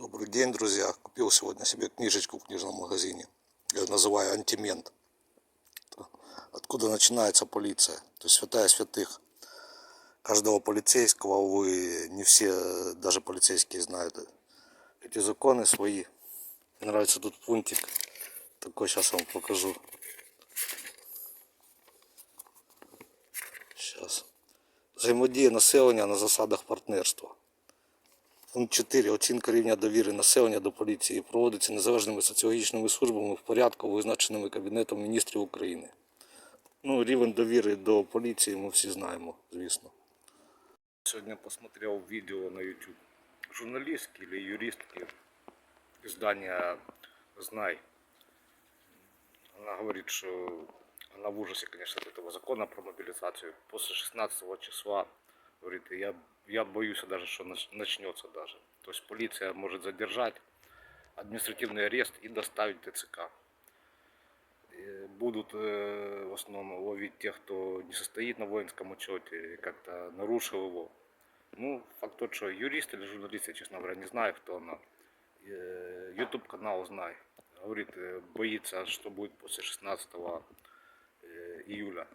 Добрый день, друзья. Купил сегодня себе книжечку в книжном магазине. Я называю «Антимент». Откуда начинается полиция? То есть святая святых. Каждого полицейского, увы, не все, даже полицейские знают эти законы свои. Мне нравится тут пунктик. Такой сейчас вам покажу. Сейчас. Взаємодія населення на засадах партнерства. Пункт 4. Оцінка рівня довіри населення до поліції проводиться незалежними соціологічними службами в порядку, визначеними Кабінетом міністрів України. Ну, рівень довіри до поліції ми всі знаємо, звісно. Сегодня посмотрел видео на YouTube. Журналистки или юристки издания «Знай». Она говорит, что она в ужасе, конечно, от этого закона про мобилизацию. После 16 числа, говорит, я, я боюсь даже, что нач- начнется даже. То есть полиция может задержать, административный арест и доставить ТЦК. Э, Будут э, в основном ловить тех, кто не состоит на воинском учете, как-то нарушил его. Ну, факт тот, что юрист или журналист, я, честно говоря, не знаю, кто она. Ютуб канал знай. Говорит, э, боится, что будет после 16 э, июля.